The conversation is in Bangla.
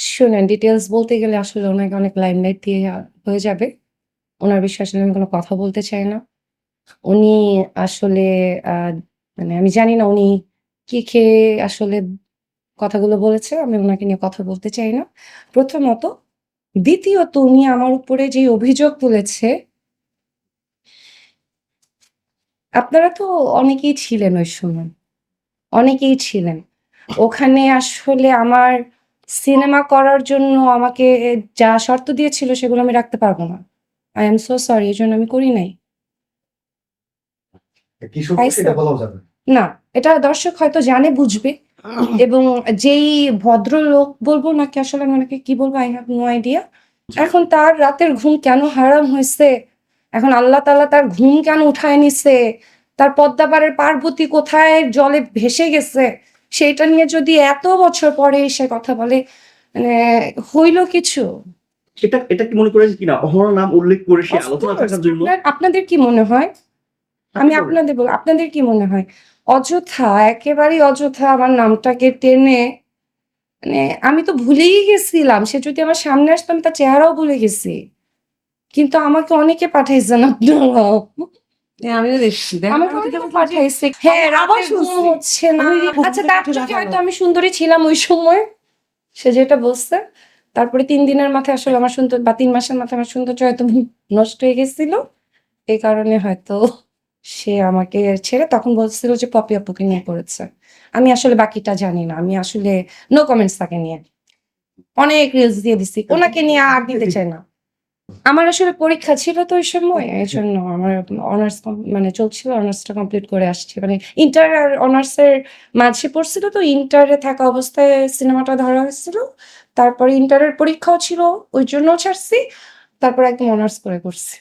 শুনেন ডিটেলস বলতে গেলে আসলে ওনাকে অনেক লাইমলাইট দিয়ে হয়ে যাবে। ওনার বিষয়ে আসলে আমি কোনো কথা বলতে চাই না। উনি আসলে মানে আমি জানি না উনি কি খেয়ে আসলে কথাগুলো বলেছে। আমি ওনাকে নিয়ে কথা বলতে চাই না। প্রথমত। দ্বিতীয়ত উনি আমার উপরে যে অভিযোগ তুলেছে, আপনারা তো অনেকেই ছিলেন ওই সময়। অনেকেই ছিলেন। ওখানে আসলে আমার সিনেমা করার জন্য আমাকে যা শর্ত দিয়েছিল সেগুলো আমি রাখতে পারব না। আই এম সো সরি এই জন্য আমি করি নাই। না। এটা দর্শক হয়তো জানে বুঝবে এবং যেই ভদ্রলোক বলব নাকি আসলে আমি ওনাকে কি বলব I have নো আইডিয়া এখন তার রাতের ঘুম কেন হারাম হয়েছে এখন আল্লাহ তাআলা তার ঘুম কেন উঠায় নিছে? তার পদ্মাপাড়ের পার্বতী কোথায় জলে ভেসে গেছে? সেইটা নিয়ে যদি এত বছর পরে এসে কথা বলে মানে হইল কিছু? এটা এটা কি মনে করেন কিনা অহরহ নাম উল্লেখ করে সে আলোচনা থাকার জন্য আপনাদের কি মনে হয়? আমি আপনাদের বলব, আপনাদের কি মনে হয়? অযথা একেবারেই অযথা আমার নামটাকে টেনে মানে আমি তো ভুলেই গেছিলাম। সে যদি আমার সামনে আসতো আমি তার চেহারাও ভুলে গেছি। কিন্তু আমাকে অনেকে পাঠাইছেন আপনারা। হ্যাঁ, আমিও দেখছি। পাঠাইছে। হ্যাঁ, আবার। হচ্ছে না। আচ্ছা তার একটু হয়তো আমি সুন্দরী ছিলাম ওই সময়। সে যেটা বলছে। তারপরে ৩ দিনের মাথায় আসলে আমার সুন্দর বা ৩ মাসের মাথায় আমার সৌন্দর্য হয়তো নষ্ট হয়ে গেছিল। এই কারণে হয়তো সে আমাকে ছেড়ে তখন বলছিল যে পপি আপুকে নিয়ে পড়েছে আমি আসলে বাকিটা জানি না। আমি আসলে নো কমেন্টস তাকে নিয়ে। অনেক রিলস দিয়ে দিছি। ওনাকে নিয়ে আর দিতে চাই না। আমার আসলে পরীক্ষা ছিল তো ওই সময়। এই জন্য আমার অনার্স মানে চলছিল। অনার্সটা কমপ্লিট করে আসছি। মানে ইন্টার আর অনার্স এর মাঝে পড়ছিল তো ইন্টারে থাকা অবস্থায় সিনেমাটা ধরা হয়েছিল। তারপরে ইন্টারের পরীক্ষাও ছিল। ওই জন্য ছাড়ছি। তারপর একদম অনার্স করে করছি।